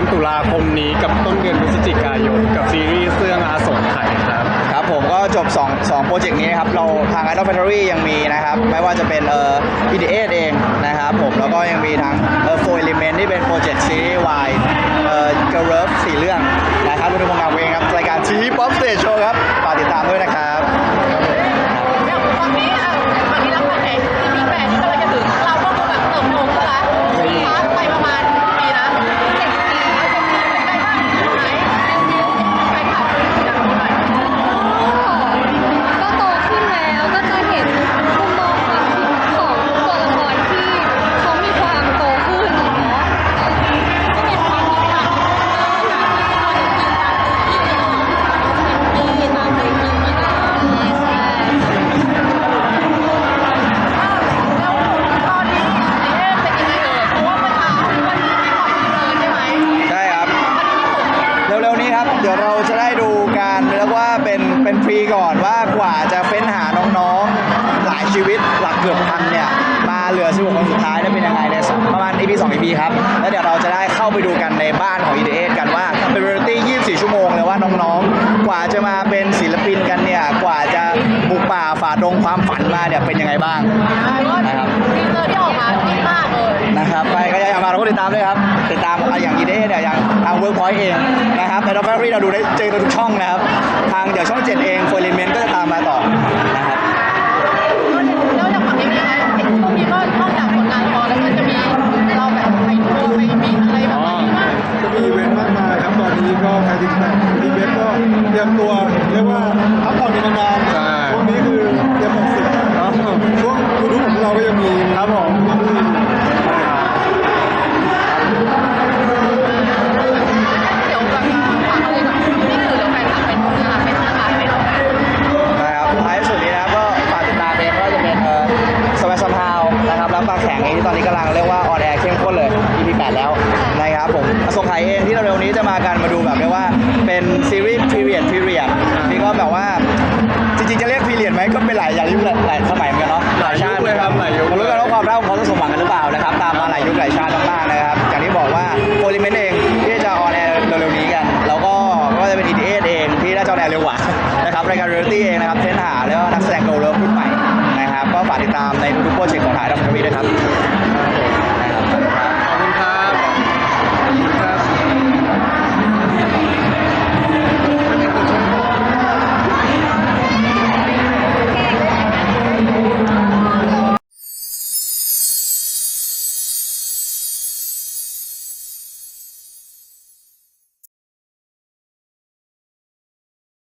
อนตุลาคมนี้กับต้นเดือนพฤศจิกายนกับซีรีส์เรื่องอาสนไขยครับ ครับผมก็จบ2 2โปรเจกต์นี้นะครับ เราทาง Idol Factory ยังมีนะครับ ไม่ว่าจะเป็นเอ่อ EDA เองนะครับผม แล้วก็ยังมีทั้งเอ่อ4 Element ที่เป็นโปรเจกต์ซีรีส์วายเอ่อ Girl Love สี่เรื่องนะครับรวมถึงวงการเองครับ รายการ T Pop Stage Show ครับ เดี๋ยวเราจะได้ดูการเรียกว่าเป็นเป็นฟรีก่อนว่ากว่าจะเฟ้นหาน้องๆ หลายชีวิตหลักเกือบพันเนี่ยมาเหลือ16คนสุดท้ายได้เป็นยังไงในประมาณ EP 2 EP ครับแล้วเดี๋ยวเราจะได้เข้าไปดูกันในบ้านของ e d a กันว่าเป็นเรียลิตี้24 ชั่วโมงเลยว่าน้องๆ กว่าจะมาเป็นศิลปินกันเนี่ยกว่าจะบุกป่าฝ่าดงความฝันมาเนี่ยเป็นยังไงบ้างนะครับทีเซอร์ที่ออกมาดีมากเลย นะครับไปก็อยากมาเราก็ติดตามด้วยครับ ติดตามอย่างอีเดเนี่ยอย่างทางเวิร์กพอยต์เองนะครับแต่ดอกแฟรี่เราดูได้เจอกันทุกช่องนะครับ ทางเดี๋ยวช่องเจ็ดเองเฟอร์ลินเมนก็จะตามมาต่อนะครับแล้วอย่างฝั่งนี้เป็นยังไงเห็นพวกนี้ก็นอกจากผลงานละครแล้วก็จะมีเราแบบไปทัวร์ไปมีอะไรแบบนี้มากจะมีอีเวนต์มากมายครับตอนนี้ก็ใครที่แบบอีเวนต์ก็เตรียมตัวเรียกว่าพักผ่อนกันนานๆใช่ช่วงนี้คือเตรียมหมดสิทธิ์ครับช่วงยูทูบของเราก็ยังมีครับผม องที่ตอนนี้กำลังเรียกว่าออนแอร์เข้มข้นเลย EP 8แล้วนะครับผมอสงไขยเองที่เร็วๆนี้จะมากันมาดูแบบเรียกว่าเป็นซีรีส์พีเรียดพีเรียดนี่ก็แบบว่าจริงๆจะเรียกพีเรียดไหมก็เป็นหลายอย่างยุคหลายสมัยเหมือนกันเนาะหลายยุคเลยครับหลายยุคมาลุ้นกันว่าความรักของเขาจะสมหวังกันหรือเปล่านะครับตามมาหลายยุคหลายชาติมากๆนะครับอย่างที่บอกว่าโฟลิเมนเองที่จะออนแอร์เร็วๆนี้กัน แล้วก็ก็จะเป็น e d a เองที่น่าจะออนแอร์เร็วกว่านะครับรายการเรียลตี้เองนะครับเฟ้นหาแล้วก็นักแสดงโกลเลิฟรุ่นใหม่นะครับก็ฝากติดตามในทุกๆโปรเจกต์ของถ่ายดับทวีด้วยครับ